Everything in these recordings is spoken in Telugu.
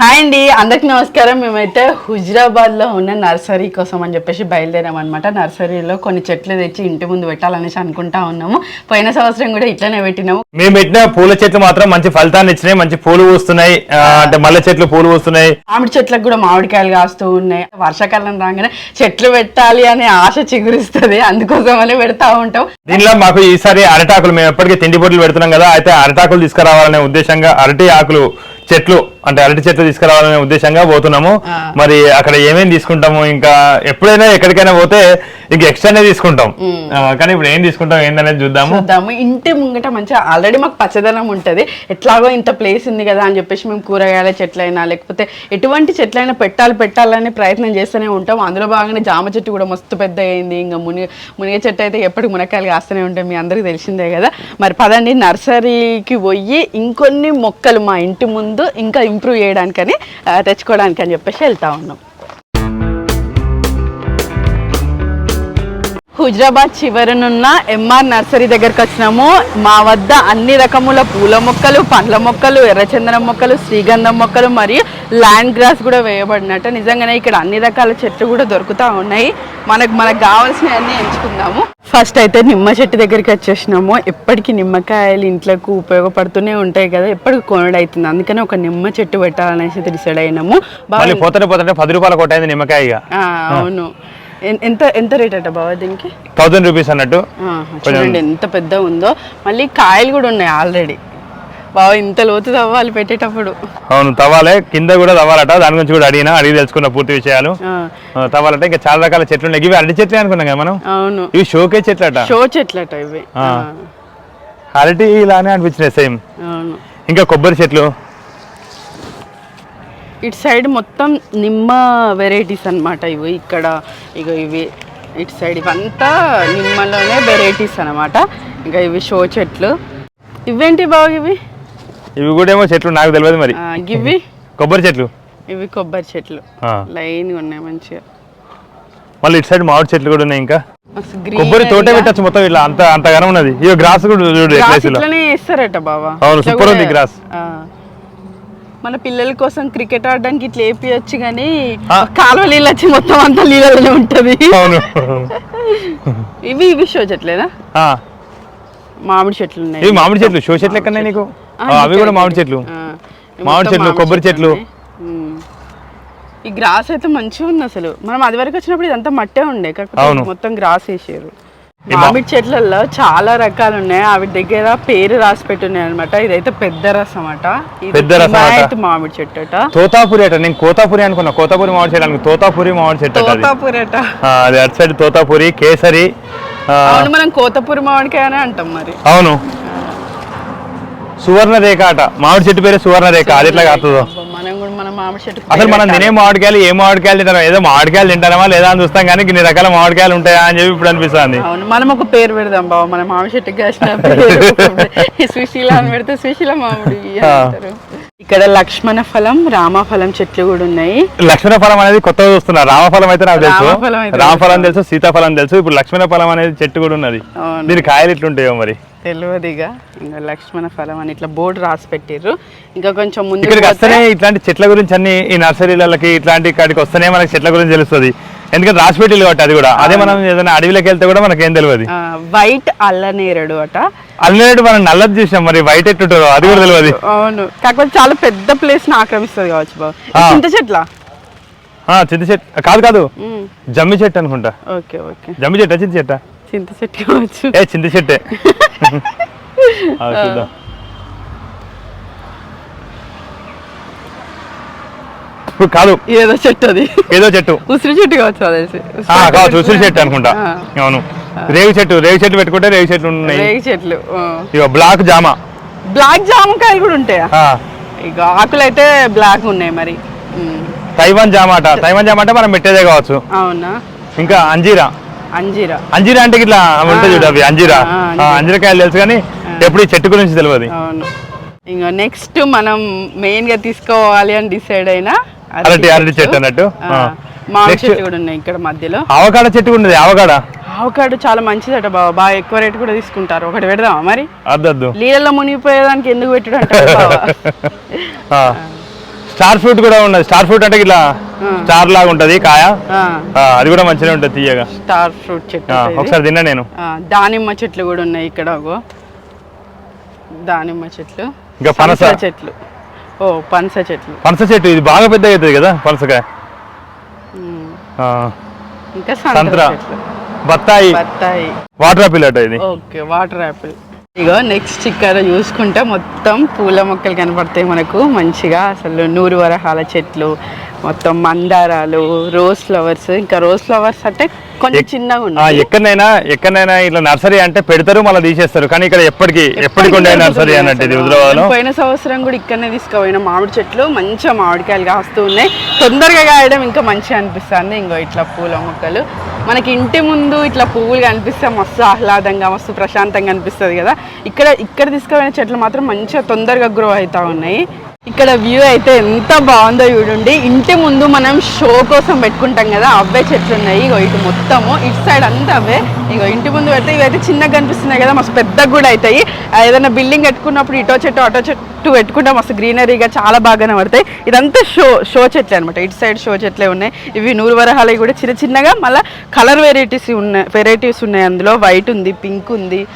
హాయ్ అండి అందరికి నమస్కారం. మేమైతే హుజరాబాద్లో ఉన్న నర్సరీ కోసం అని చెప్పేసి బయలుదేరాం అనమాట నర్సరీలో కొన్ని చెట్లు తెచ్చి ఇంటి ముందు పెట్టాలనేసి అనుకుంటా ఉన్నాము. పోయిన సంవత్సరం కూడా ఇట్లనే పెట్టినాము. మేము పెట్టిన పూల చెట్లు మాత్రం మంచి ఫలితాన్ని ఇచ్చినాయి మంచి పూలు పూస్తున్నాయి. ఆ, అంటే మల్లె చెట్లు పూలు పూస్తున్నాయి. మామిడి చెట్లకు కూడా మామిడికాయలు కాస్తూ ఉన్నాయి. వర్షాకాలం రాగానే చెట్లు పెట్టాలి అనే ఆశ చిగురిస్తుంది. అందుకోసమనే పెడతా ఉంటాం. దీనిలో మాకు ఈసారి అరటాకులు మేము ఎప్పటికీ తిండి పొట్లు పెడుతున్నాం కదా అయితే అరటాకులు తీసుకురావాలనే ఉద్దేశంగా అరటి ఆకులు చెట్లు అంటే అరటి చెట్లు తీసుకురావాలనే ఉద్దేశంగా పోతున్నాము. మరి అక్కడ ఏమేమి తీసుకుంటాము? ఇంకా ఎప్పుడైనా ఎక్కడికైనా పోతే ఇంక ఎక్స్ట్రానే తీసుకుంటాం. కానీ ఇప్పుడు ఏం తీసుకుంటాం ఏందనేది చూద్దాము. చూద్దాము. ఇంటి ముంగట మంచిగా ఆల్రెడీ మాకు పచ్చదనం ఉంటుంది. ఎట్లాగో ఇంత ప్లేస్ ఉంది కదా అని చెప్పేసి మేము కూరగాయల చెట్లైనా లేకపోతే ఎటువంటి చెట్లైనా పెట్టాలి పెట్టాలనే ప్రయత్నం చేస్తూనే ఉంటాం. అందులో భాగంగా జామ చెట్టు కూడా మస్తు పెద్ద అయింది ఇంకా మునిగ మునిగ చెట్టు అయితే ఎప్పటికి మునక్కాయలు కాస్తూనే ఉంటాయి మీ అందరికీ తెలిసిందే కదా. మరి పదండి నర్సరీకి పోయి ఇంకొన్ని మొక్కలు మా ఇంటి ముందు ఇంకా ఇంప్రూవ్ చేయడానికని తెచ్చుకోవడానికి అని చెప్పేసి వెళ్తా ఉన్నాం. హుజరాబాద్ చివరనున్న ఎంఆర్ నర్సరీ దగ్గరకు వచ్చినాము. మా వద్ద అన్ని రకముల పూల మొక్కలు పండ్ల మొక్కలు ఎర్రచందనం మొక్కలు శ్రీగంధం మొక్కలు మరియు ల్యాండ్ గ్రాస్ కూడా వేయబడినట్టు. నిజంగానే ఇక్కడ అన్ని రకాల చెట్లు కూడా దొరుకుతూ ఉన్నాయి. మనకు మనకు కావాల్సినవి అన్ని ఎంచుకుందాము. ఫస్ట్ అయితే నిమ్మ చెట్టు దగ్గరికి వచ్చేసినాము. ఎప్పటికీ నిమ్మకాయలు ఇంట్లోకి ఉపయోగపడుతూనే ఉంటాయి కదా ఎప్పటికి కొనడు అవుతుంది. అందుకని ఒక నిమ్మ చెట్టు పెట్టాలనేసి డిసైడ్ అయినాము. పది రూపాయల కొట్టైంది నిమ్మకాయ అవును. ఎంత ఎంత రేట్ అట బాబా దీనికి? థౌసండ్ రూపీస్ అన్నట్టు. చూడండి ఎంత పెద్ద ఉందో. మళ్ళీ కాయలు కూడా ఉన్నాయి ఆల్రెడీ బాబా ఇంత లోతు తవ్వాలి పెట్టేటప్పుడు. అవును తవ్వాలే. కింద కూడా తవ్వాలట. దాని గురించి కూడా అడిగినా అడిగి తెలుసుకున్న పూర్తి విషయాలు. తవ్వాలంటే ఇంకా చాలా రకాల చెట్లు ఉన్నాయి. ఇవి అరటి చెట్లే అనుకున్నాం కదా మనం? అవును. ఇవి షోకే చెట్లట. షో చెట్లట ఇవి. అరటి ఇలానే అనిపించినాయి సేమ్ ఇంకా కొబ్బరి చెట్లు. ఇటు సైడ్ మొత్తం నిమ్మ వెరైటీస్ అన్నమాట ఇవి. ఇక్కడ ఇక ఇవి. ఇటు సైడ్ ఇవంతా నిమ్మలోనే వెరైటీస్ అన్నమాట. ఇంకా ఇవి షో చెట్లు. ఇవేంటి బాగా ఇవి? ఇవి కూడా ఏమో చెట్లు నాకు తెలియదు మరి. గివి కొబ్బరి చెట్లు. ఇవి కొబ్బరి చెట్లు. ఆ. లైన్గా ఉన్నాయి మంచిగా. మళ్ళీ ఇటు సైడ్ మామిడి చెట్లు కూడా ఉన్నాయి ఇంకా. కొబ్బరి తోట. పెట్టచ్చు మొత్తం ఇట్లా అంత అంతగానం ఉన్నది. ఇవి గ్రాస్ కూడా చూడు ఇట్లనే వేస్తారట బాబా అవును, కూడా- ఉంది గ్రాస్. మన పిల్లల కోసం క్రికెట్ ఆడడానికి ఇట్లా వేపియచ్చు కానీ. కాలువ నీళ్ళు వచ్చి మొత్తం అంతా నీళ్ళలోనే ఉంటది. ఇవి ఇవి షో చెట్లేనా? మామిడి చెట్లు ఉన్నాయి. ఇవి మామిడి చెట్లు. షో చెట్లు ఎక్కడనే నీకు? అవి కూడా మామిడి చెట్లు. మామిడి చెట్లు, కొబ్బరి చెట్లు. ఈ గ్రాస్ అయితే మంచిగా ఉంది అసలు. మనం అది వరకు వచ్చినప్పుడు ఇదంతా మట్టే ఉండే కాకపోతే. మొత్తం గ్రాస్ వేసారు. మామిడి చెట్లలో చాలా రకాలు ఉన్నాయి అవి దగ్గర పేరు రాసి పెట్టున్నాయి అనమాట ఇదైతే పెద్ద రసం అట. పెద్ద రసం మామిడి చెట్టు అట. తోతాపురి అట. నేను కోతాపురి అనుకున్నా. కోతాపురి మామిడి చెట్టు తోతాపురి మామిడి చెట్టు తోతాపూరి అట. అది అటు సైడ్ తోతాపురి కేసరి అవును మనం కోతపూరి మామిడికాయ అనే అంటాం మరి. అవును. సువర్ణ రేఖ అట. మామిడి చెట్టు పేరు సువర్ణ రేఖ అది ఎట్లా కాస్తుందో అబ్బా, మనం కూడా మన మామిడి చెట్టు అసలు మనం తినే మామిడికాయలు ఏ మామిడికాయలు తింటారా ఏదో మామిడికాయలు తింటారా లేదా అని చూస్తాం కానీ ఇన్ని రకాల మామిడికాయలు ఉంటాయా అని చెప్పి ఇప్పుడు అనిపిస్తుంది. అవును మనం ఒక పేరు పెడదాం బావ మన మామిడి కాసిన పేరు. సుశీల అని పెడితే సుశీల మామిడి. అంటారు. ఇక్కడ లక్ష్మణ ఫలం రామఫలం చెట్లు కూడా ఉన్నాయి. లక్ష్మణ ఫలం అనేది కొత్తగా చూస్తున్నా రామఫలం అయితే నాకు తెలుసు. రామఫలం తెలుసు. సీతాఫలం తెలుసు ఇప్పుడు లక్ష్మణ ఫలం అనేది చెట్టు కూడా ఉన్నది. దీని కాయలు ఎట్లుంటాయో మరి? తెలియదుగా. ఇంకా లక్ష్మణ ఫలం అని ఇట్లా బోర్డు రాసి పెట్టిర్రు. ఇంకా కొంచెం ముందు ఇక్కడికి వస్తేనే ఇట్లాంటి చెట్ల గురించి అన్ని ఈ నర్సరీలకి ఇట్లాంటి కాడికి వస్తేనే మనకి చెట్ల గురించి తెలుస్తుంది. ఎందుకంటే రాసిపెట్టిల్లు కాబట్టి అది కూడా. అదే మనం ఏదైనా అడవిలోకి వెళ్తే కూడా మనకి ఏం తెలియదు వైట్ అల్లనేరడు అట. అల్లనేడు మనం నల్లది చూసాం మరి వైట్ ఎట్టుంటారో అది కూడా తెలియదు. అవును. కాకపోతే చాలా పెద్ద ప్లేస్ని ఆక్రమిస్తుంది కావచ్చు ఆ. చింత చెట్ల? ఆ, చింత చెట్టు కాదు కాదు. జమ్మి చెట్టు అనుకుంటా. Okay okay. జమ్మి చెట్ట చింత చెట్ట? చింత చెట్టు కావచ్చు. ఏ చింత చెట్టే. చూద్దాం. కాదు. ఏదో చెట్టు అది. ఏదో చెట్టు. ఉసిరి చెట్టు కావచ్చు తెలిసి. కావచ్చు ఉసిరి చెట్టు అనుకుంటా. అవును. రేవి చెట్టు రేవి చెట్టు పెట్టుకుంటే రేవి చెట్లు ఉన్నాయి. రేగి చెట్లు ఇక బ్లాక్ జామ. బ్లాక్ జామకాయలు కూడా ఉంటాయా? ఇక ఆకులు అయితే బ్లాక్ ఉన్నాయి మరి. తైవాన్ జామ అట. తైవాన్ జామ అంటే మనం పెట్టేదే కావచ్చు. అవునా? ఇంకా అంజీరా. అంజీరా. అంజీరా అంటే ఇట్లా ఉంటుంది చూడు అవి అంజీరా. అంజీరకాయలు తెలుసు కానీ ఎప్పుడు ఈ చెట్టు గురించి తెలియదు ఇంకా నెక్స్ట్ మనం మెయిన్గా తీసుకోవాలి అని డిసైడ్ అయినా అరటి అరటి చెట్టు. అన్నట్టు. మామిడి చెట్లు కూడా ఉన్నాయి ఇక్కడ మధ్యలో. అవకాడ చెట్టు ఉన్నది అవకాడ? ఆవకాడు చాలా మంచిదట బాబా బాగా ఎక్కువ రేట్ కూడా తీసుకుంటారు. ఒకటి పెడదామా మరి? అద్దద్దు. నీళ్ళలో మునిగిపోయేదానికి ఎందుకు పెట్టుడు. స్టార్ ఫ్రూట్ కూడా ఉన్నది. స్టార్ ఫ్రూట్ అంటే ఇట్లా స్టార్ లాగా ఉంటది కాయ. అది కూడా మంచిగా ఉంటుంది తీయగా. స్టార్ ఫ్రూట్ చెట్టు. ఒకసారి తిన్నా నేను. దానిమ్మ చెట్లు కూడా ఉన్నాయి ఇక్కడ దానిమ్మ చెట్లు. ఇంకా పనస. చెట్లు. ఓ పనస చెట్లు. పనస చెట్టు ఇది బాగా పెద్ద అవుతుంది కదా పనసకాయ? ఇంకా సంత్ర. బత్తాయి. బత్తాయి. వాటర్ ఆపిల్ అట ఇది. ఓకే వాటర్ యాపిల్ ఇగో నెక్స్ట్ ఇక్కడ చూసుకుంటే మొత్తం పూల మొక్కలు కనపడతాయి మనకు. మంచిగా అసలు నూరు వరహాల చెట్లు మొత్తం మందారాలు రోజ్ ఫ్లవర్స్ ఇంకా రోజ్ ఫ్లవర్స్ అంటే కొంచెం చిన్నగా ఉన్నాయి. ఎక్కడైనా ఎక్కడైనా ఇట్లా నర్సరీ అంటే పెడతారు మళ్ళీ తీసేస్తారు. కానీ ఇక్కడ ఎప్పటికి ఎప్పటికి ఉండే నర్సరీ అన్నట్టు ఇది పోయిన సంవత్సరం కూడా ఇక్కడనే తీసుకుపోయిన మామిడి చెట్లు. మంచిగా మామిడికాయలు కాస్తూ ఉన్నాయి. తొందరగా కాయడం ఇంకా మంచిగా అనిపిస్తుంది. ఇంకో ఇట్లా పూల మొక్కలు. మనకి ఇంటి ముందు ఇట్లా పువ్వులు కనిపిస్తే మస్తు ఆహ్లాదంగా మస్తు ప్రశాంతంగా అనిపిస్తుంది కదా. ఇక్కడ ఇక్కడ తీసుకుపోయిన చెట్లు మాత్రం మంచిగా తొందరగా గ్రో అవుతా ఉన్నాయి. ఇక్కడ వ్యూ అయితే ఎంత బాగుందో చూడండి. ఇంటి ముందు మనం షో కోసం పెట్టుకుంటాం కదా అవే చెట్లు ఉన్నాయి. ఇగో ఇటు మొత్తము ఇటు సైడ్ అంతా అవే. ఇగో ఇంటి ముందు పెడితే ఇవైతే చిన్నగా కనిపిస్తున్నాయి కదా మస్తు పెద్దగా కూడా అవుతాయి. ఏదైనా బిల్డింగ్ కట్టుకున్నప్పుడు ఇటో చెట్టు అటో చెట్టు పెట్టుకుంటే మస్తు గ్రీనరీగా చాలా బాగానే పడతాయి ఇదంతా షో షో చెట్లే అనమాట ఇటు సైడ్ షో చెట్లే ఉన్నాయి. ఇవి నూరు వరహాలవి కూడా చిన్న చిన్నగా మళ్ళీ కలర్ వెరైటీస్ ఉన్నాయి వెరైటీస్ ఉన్నాయి అందులో. వైట్ ఉంది పింక్ ఉంది.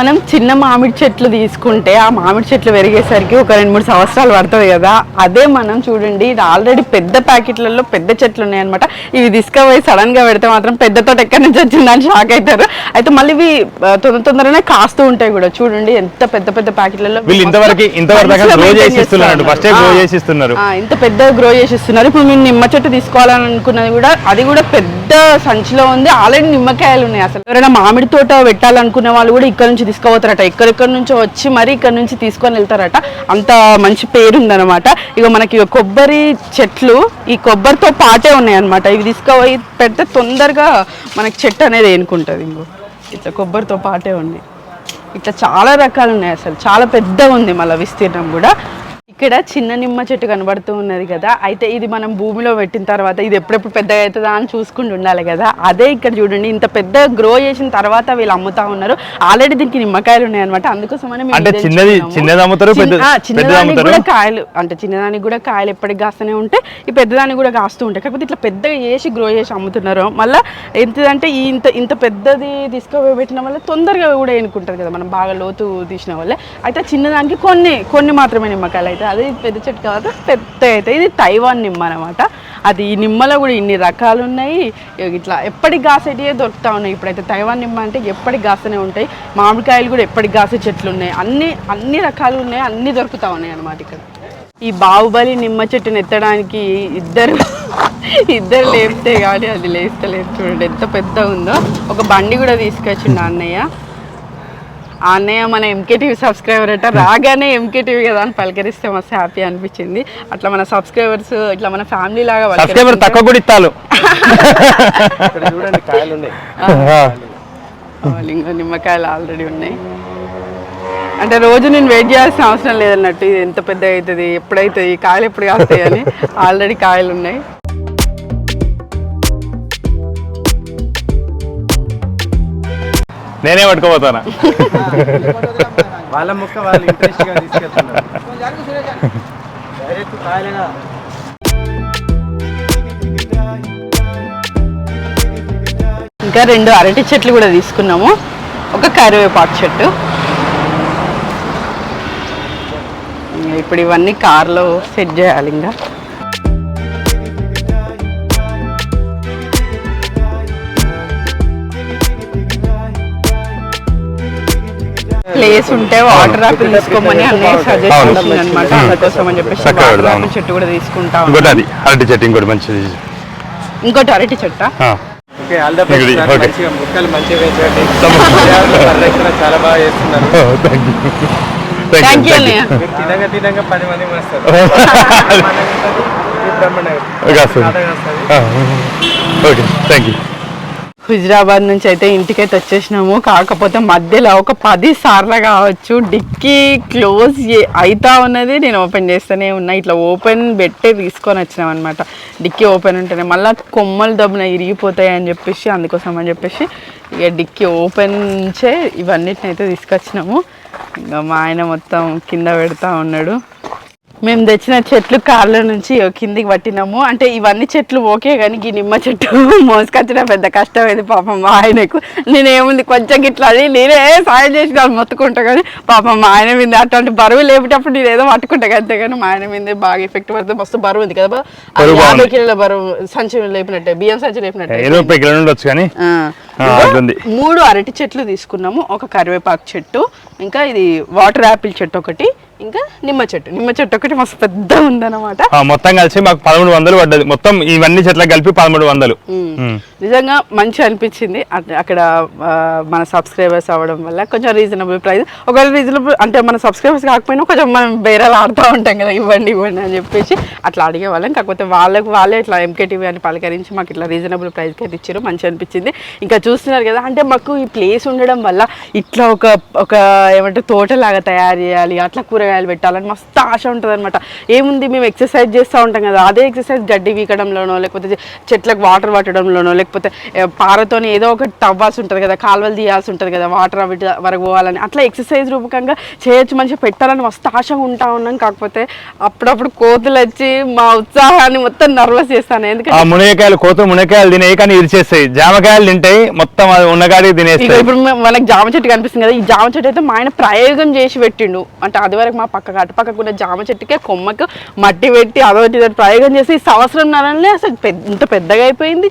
మనం చిన్న మామిడి చెట్లు తీసుకుంటే ఆ మామిడి చెట్లు పెరిగేసరికి ఒక రెండు మూడు సంవత్సరాలు పడుతుంది కదా. అదే మనం చూడండి ఇది ఆల్రెడీ పెద్ద ప్యాకెట్లలో పెద్ద చెట్లు ఉన్నాయన్నమాట. ఇవి తీసుకుపోయి సడన్గా పెడితే మాత్రం పెద్ద తోట ఎక్కడి నుంచి వచ్చిందని షాక్ అవుతారు. అయితే మళ్ళీ ఇవి తొందర తొందరనే కాస్తూ ఉంటాయి కూడా. చూడండి ఎంత పెద్ద పెద్ద ప్యాకెట్లలో వీళ్ళు ఇంతవరకు గ్రో ఫస్టే. చేసి ఇస్తున్నారు ఇంత పెద్ద గ్రో చేసి ఇస్తున్నారు ఇప్పుడు మేము నిమ్మ చెట్టు తీసుకోవాలని అనుకున్నది కూడా అది కూడా పెద్ద సంచిలో ఉంది. ఆల్రెడీ నిమ్మకాయలు ఉన్నాయి. అసలు ఎవరైనా మామిడి తోట పెట్టాలనుకునే వాళ్ళు కూడా ఇక్కడ నుంచి తీసుకుపోతారట. ఎక్కడెక్కడి నుంచో వచ్చి మరీ ఇక్కడ నుంచి తీసుకొని వెళ్తారట. అంత మంచి పేరు ఉందన్నమాట ఇక మనకి కొబ్బరి చెట్లు ఈ కొబ్బరితో పాటే ఉన్నాయి అనమాట ఇవి తీసుకుపోయి పెడితే తొందరగా మనకి చెట్టు అనేది ఎన్నుకుంటుంది ఇంకో. ఇట్లా కొబ్బరితో పాటే ఉన్నాయి. ఇట్లా చాలా రకాలు ఉన్నాయి అసలు. చాలా పెద్దగా ఉంది మళ్ళీ విస్తీర్ణం కూడా. ఇక్కడ చిన్న నిమ్మ చెట్టు కనబడుతూ ఉన్నది కదా. అయితే ఇది మనం భూమిలో పెట్టిన తర్వాత ఇది ఎప్పుడెప్పుడు పెద్దగా అవుతుందా అని చూసుకుంటూ ఉండాలి కదా. అదే ఇక్కడ చూడండి ఇంత పెద్ద గ్రో చేసిన తర్వాత వీళ్ళు అమ్ముతా ఉన్నారు. ఆల్రెడీ దీనికి నిమ్మకాయలు ఉన్నాయి అనమాట అందుకోసమని మేము అంటే చిన్నది. చిన్నది అమ్ముతారు చిన్నదానికి కూడా కాయలు అంటే చిన్నదానికి కూడా కాయలు ఎప్పటికి కాస్తూనే ఉంటాయి. ఈ పెద్దదానికి కూడా కాస్తూ ఉంటాయి. కాకపోతే ఇట్లా పెద్దగా చేసి గ్రో చేసి అమ్ముతున్నారు. మళ్ళీ ఎంతదంటే ఈ ఇంత ఇంత పెద్దది తీసుకుపోయి పెట్టిన వల్ల తొందరగా కూడా ఎన్నుకుంటుంది కదా. మనం బాగా లోతు తీసిన వల్ల అయితే చిన్నదానికి కొన్ని కొన్ని మాత్రమే నిమ్మకాయలు అయితే అది పెద్ద చెట్టు కాదు పెద్ద అయితే ఇది తైవాన్ నిమ్మ అనమాట అది ఈ నిమ్మలో కూడా ఇన్ని రకాలు ఉన్నాయి. ఇట్లా ఎప్పటికి కాసేటివే దొరుకుతా ఉన్నాయి ఇప్పుడైతే తైవాన్ నిమ్మ అంటే ఎప్పటికి కాస్తూనే ఉంటాయి. మామిడికాయలు కూడా ఎప్పటికి కాసే చెట్లు ఉన్నాయి. అన్ని అన్ని రకాలు ఉన్నాయి అన్ని దొరుకుతా ఉన్నాయి అనమాట ఇక్కడ. ఈ బాహుబలి నిమ్మ చెట్టును ఎత్తడానికి ఇద్దరు ఇద్దరు లేపితే కానీ అది లేస్తలేదు చూడండి ఎంత పెద్ద ఉందో. ఒక బండి కూడా తీసుకొచ్చిండు అన్నయ్య. అన్నయ్య మన ఎంకే టీవీ సబ్స్క్రైబర్ అట. రాగానే ఎంకే టీవీ కదా అని పలకరిస్తే మస్తు హ్యాపీ అనిపించింది. అట్లా మన సబ్స్క్రైబర్స్ ఇట్లా మన ఫ్యామిలీ లాగా సబ్స్క్రైబర్ తక్కువ కూడా ఇస్తాలు ఇక్కడ చూడండి కాయలు ఉన్నాయి. పలకరిస్తే ఇంకా నిమ్మకాయలు ఆల్రెడీ ఉన్నాయి. అంటే రోజు నేను వెయిట్ చేయాల్సిన అవసరం లేదన్నట్టు. ఇది ఎంత పెద్ద అవుతుంది ఎప్పుడైతుంది కాయలు ఎప్పుడు కాస్తాయి అని. ఆల్రెడీ కాయలు ఉన్నాయి. నేనే పట్టుకోపోతానా వాళ్ళ ముక్క వాళ్ళు ఇంట్రెస్ట్గా తీసుకెళ్తున్నారు. డైరెక్ట్ కాయలేగా ఇంకా రెండు అరటి చెట్లు కూడా తీసుకున్నాము. ఒక కరివేపాకు చెట్టు. ఇప్పుడు ఇవన్నీ కార్లో సెట్ చేయాలి ఇంకా. ప్లేస్ ఉంటే వాటర్ ఆపిల్ తీసుకోమని అన్నయ్య సజెస్ట్. చేసింది అనమాట అందుకోసం అని చెప్పేసి వాటర్. ఆపిల్ చెట్టు కూడా తీసుకుంటా ఇంకోటి. అది అరటి చెట్టు ఇంకోటి మంచిది. ఇంకోటి అరటి చెట్ట? ముక్కలు మంచిగా చాలా బాగా చేస్తున్నారు. తినగా తినగా పది మంది ఓకే థ్యాంక్ యూ హుజరాబాద్ నుంచి అయితే ఇంటికైతే వచ్చేసినాము కాకపోతే మధ్యలో ఒక పది సార్లు కావచ్చు. డిక్కీ క్లోజ్ అవుతా ఉన్నది. నేను ఓపెన్ చేస్తూనే ఉన్నా. ఇట్లా ఓపెన్ పెట్టే తీసుకొని వచ్చినాం అనమాట డిక్కీ ఓపెన్ ఉంటేనే మళ్ళీ కొమ్మలు దబ్బున ఇరిగిపోతాయి అని చెప్పేసి అందుకోసం అని చెప్పేసి ఇక డిక్కీ ఓపెన్ నుంచే ఇవన్నిటిని అయితే తీసుకొచ్చినాము. ఇంకా మా ఆయన మొత్తం కింద పెడతా ఉన్నాడు. మేము తెచ్చిన చెట్లు కార్ల నుంచి కిందికి పట్టినాము. అంటే ఇవన్నీ చెట్లు ఓకే కానీ ఈ నిమ్మ చెట్టు మోసుకొచ్చడం పెద్ద కష్టమైంది పాపం మా ఆయనకు. నేనేముంది కొంచెం ఇట్లా అది నేనే సాయం చేసి వాళ్ళు మొత్తుకుంటా కానీ పాపం మా ఆయన మీద అట్లాంటి బరువు లేపేటప్పుడు నేను ఏదో పట్టుకుంటా అంతే కానీ మా ఆయన మీద బాగా ఎఫెక్ట్ పడుతుంది. మస్తు బరువు ఉంది కదా యాభై. కిలోల బరువు సంచి లేపినట్టే బియ్యం సంచి లేపినట్టే. ముప్పై కిలో ఉండొచ్చు కానీ. మూడు అరటి చెట్లు తీసుకున్నాము. ఒక కరివేపాకు చెట్టు ఇంకా ఇది వాటర్ యాపిల్ చెట్టు ఒకటి ఇంకా నిమ్మ చెట్టు. నిమ్మ చెట్టు ఒకటి మస్తు పెద్ద ఉందన్నమాట. మొత్తం కలిసి మాకు పదమూడు వందలు పడ్డది. మొత్తం ఇవన్నీ చెట్లకు కలిపి పదమూడు వందలు. నిజంగా మంచి అనిపించింది. అక్కడ మన సబ్స్క్రైబర్స్ అవ్వడం వల్ల కొంచెం రీజనబుల్ ప్రైస్ ఒకవేళ రీజనబుల్ అంటే మన సబ్స్క్రైబర్స్ కాకపోయినా కొంచెం మనం బేరాలు ఆడుతూ ఉంటాం కదా ఇవ్వండి ఇవ్వండి అని చెప్పేసి అట్లా అడిగే వాళ్ళం. కాకపోతే వాళ్ళకు వాళ్ళే ఇట్లా ఎంకేటీవీ అని పలకరించి మాకు ఇట్లా రీజనబుల్ ప్రైస్కి అయితే ఇచ్చారు. మంచి అనిపించింది. ఇంకా చూస్తున్నారు కదా. అంటే మాకు ఈ ప్లేస్ ఉండడం వల్ల ఇట్లా ఒక ఒక ఏమంటే తోటలాగా తయారు చేయాలి అట్లా కూరగాయలు పెట్టాలని మస్తు ఆశ ఉంటుంది అనమాట ఏముంది మేము ఎక్సర్సైజ్ చేస్తూ ఉంటాం కదా. అదే ఎక్సర్సైజ్ గడ్డి వీకడంలోనో లేకపోతే చెట్లకు వాటర్ పట్టడంలోనో లేకపోతే పారతోని ఏదో ఒకటి తవ్వాల్సి ఉంటుంది కదా కాలువలు తీయాల్సి ఉంటుంది కదా వాటర్ అవి వరకు పోవాలని. అట్లా ఎక్సర్సైజ్ రూపకంగా చేయొచ్చు మంచిగా పెట్టాలని మస్తు ఆశగా ఉంటా ఉన్నాం. కాకపోతే అప్పుడప్పుడు కోతులు వచ్చి మా ఉత్సాహాన్ని మొత్తం నర్వస్ చేస్తాను. ఆ ఎందుకంటే మునగకాయలు కోత మునగకాయలు తినే కానీ ఇరిచేస్తాయి జామకాయలు తింటాయి మొత్తం అది ఉన్నగాడికి ఇక తినేస్తాయి ఇప్పుడు మనకి జామ చెట్టు కనిపిస్తుంది కదా ఈ జామ చెట్టు అయితే మా ఆయన ప్రయోగం చేసి పెట్టిండు. అంటే అది వరకు మా పక్క అటుపక్కకు ఉన్న జామ చెట్టుకే కొమ్మకు మట్టి పెట్టి అదొకటి ఇదొకటి ప్రయోగం చేసి ఈ సంవత్సరం నరనే అసలు పెద్ద ఇంత పెద్దగా అయిపోయింది.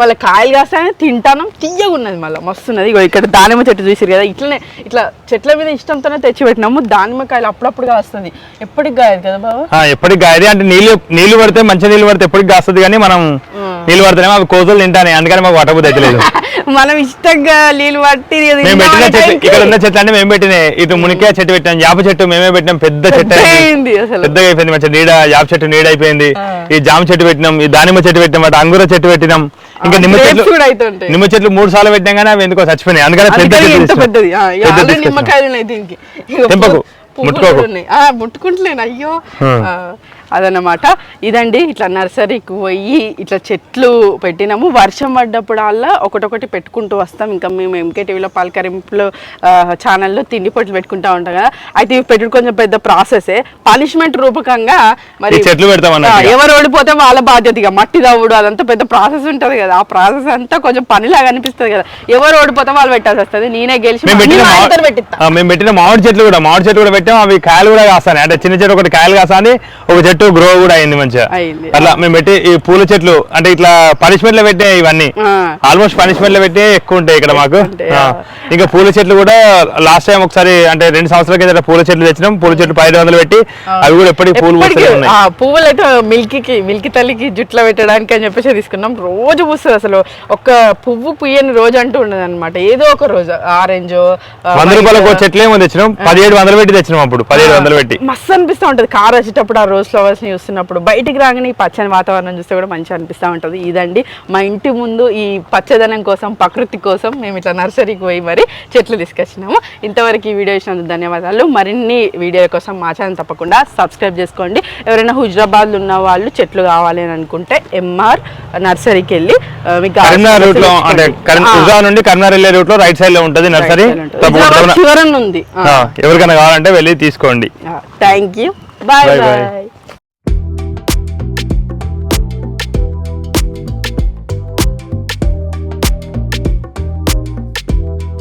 వాళ్ళ కాయలు కాస్తాయని తింటాను తీయగా ఉన్నది మళ్ళీ మస్తున్నది. ఇగో ఇక్కడ దానిమ్మ చెట్టు చూసారు కదా ఇట్లనే ఇట్లా చెట్ల మీద ఇష్టంతోనే తెచ్చి పెట్టినాము. దానిమ్మ కాయలు అప్పుడప్పుడు కాస్తుంది. ఎప్పటికి కాయదు కదా బాబు ఎప్పటికి గాయది అంటే నీళ్ళు నీళ్ళు పడితే మంచి నీళ్ళు పడితే ఎప్పటికి కాస్తుంది కానీ మనం నీళ్ళు పడితేనే అవి కోతులు తింటానే అందుకని మాకు పట్టబుద్ధి అయితే లేదు మనం ఇష్టంగా నీళ్ళు పట్టి మేము పెట్టిన చెట్టు ఇక్కడ ఉన్న చెట్లు అంటే మేము పెట్టిన ఇటు మునికాయ చెట్టు పెట్టాం యాప చెట్టు మేమే పెట్టినాం పెద్ద చెట్టు. పెద్దగా అయిపోయింది మంచి నీడ యాప చెట్టు నీడ అయిపోయింది. ఈ జామ చెట్టు పెట్టినాం ఈ దానిమ్మ చెట్టు పెట్టినాం అటు అంగుర చెట్టు పెట్టినాం. ఇంకా నిమ్మ చెట్లు. నిమ్మ చెట్లు మూడు సార్లు పెట్టినాం కానీ అవి ఎందుకో చచ్చిపోయినాయి. అందుకని పెద్ద. నిమ్మకాయలు ముట్టుకోకు. ముట్టుకుంటలేను. అయ్యో. అదన్నమాట. ఇదండి ఇట్లా నర్సరీకి పోయి ఇట్లా చెట్లు పెట్టినాము. వర్షం పడ్డప్పుడల్లా ఒకటొకటి పెట్టుకుంటూ వస్తాం. ఇంకా మేము ఎంకే టీవీలో పలకరింపులు ఛానల్లో తిండి పొట్లు పెట్టుకుంటా ఉంటాం కదా. అయితే ఇవి పెట్టుడు కొంచెం పెద్ద ప్రాసెసే పనిష్మెంట్ రూపకంగా మరి చెట్లు పెడతాం. ఎవరు ఓడిపోతే వాళ్ళ బాధ్యత ఇక. మట్టి తవ్వుడు అదంతా పెద్ద ప్రాసెస్ ఉంటది కదా. ఆ ప్రాసెస్ అంతా కొంచెం పనిలాగా అనిపిస్తుంది కదా. ఎవరు ఓడిపోతే వాళ్ళు పెట్టాల్సి వస్తుంది. నేనే గెలిచి మేము పెట్టిన మామిడి- చెట్లు కూడా మామిడి చెట్లు కూడా పెట్టాం. అవి కాయలు కూడా కాస్తాయి అంటే చిన్న చెట్టు ఒకటి కాయలు కాస్తాని ఒక చెట్టు గ్రో కూడా అయింది మంచిగా. అట్లా మేము పెట్టి ఈ పూల చెట్లు అంటే ఇట్లా పనిష్మెంట్లో పెట్టే ఇవన్నీ. ఆల్మోస్ట్ పనిష్మెంట్లో పెట్టే ఎక్కువ ఉంటాయి ఇక్కడ మాకు. ఇంకా పూల చెట్లు కూడా లాస్ట్ టైం ఒకసారి అంటే రెండు సంవత్సరాల కింద పూల చెట్లు తెచ్చినాం. పూల చెట్లు పైన వందలు పెట్టి అవి కూడా ఎప్పటికీ పూలు పువ్వులు అయితే మిల్కీకి మిల్కి తల్లికి జుట్లో పెట్టడానికి అని చెప్పేసి తీసుకున్నాం. రోజు పూస్తుంది అసలు. ఒక్క పువ్వు పుయ్యని రోజు అంటూ ఉండదు అనమాట ఏదో ఒక రోజు. ఆరెంజ్ వంద రూపాయలకు ఒక చెట్లు ఏమో తెచ్చినాం. పదిహేడు వందలు పెట్టి తెచ్చినాం అప్పుడు. పదిహేడు వందలు పెట్టి. మస్తు అనిపిస్తూ ఉంటుంది. కార్ వచ్చేటప్పుడు ఆ రోజ్ ఫ్లవర్స్ని చూస్తున్నప్పుడు బయటికి రాగానే ఈ పచ్చని వాతావరణం చూస్తే కూడా మంచిగా అనిపిస్తూ ఉంటుంది. ఇదండి మా ఇంటి ముందు ఈ పచ్చదనం కోసం ప్రకృతి కోసం మేము ఇట్లా నర్సరీకి పోయి మరి చెట్లు తీసుకొచ్చినాము. ఇంతవరకు ఈ వీడియో ఇచ్చినందుకు ధన్యవాదాలు. మరిన్ని వీడియోల కోసం మా ఛానల్ తప్పకుండా సబ్స్క్రైబ్ చేసుకోండి. ఎవరైనా హుజరాబాద్లో ఉన్న వాళ్ళు చెట్లు కావాలి అని అనుకుంటే ఎంఆర్ నర్సరీకి వెళ్ళి మీకు కరీంనగర్ రూట్లో అంటే కరీం- ఆ, ఉజా నుండి కరీంనగర్ వెళ్ళే రూట్లో రైట్ సైడ్లో ఉంటది. నర్సరీ చివరన ఉంది. ఎవరికైనా కావాలంటే వెళ్ళి తీసుకోండి. Thank you bye. బాయ్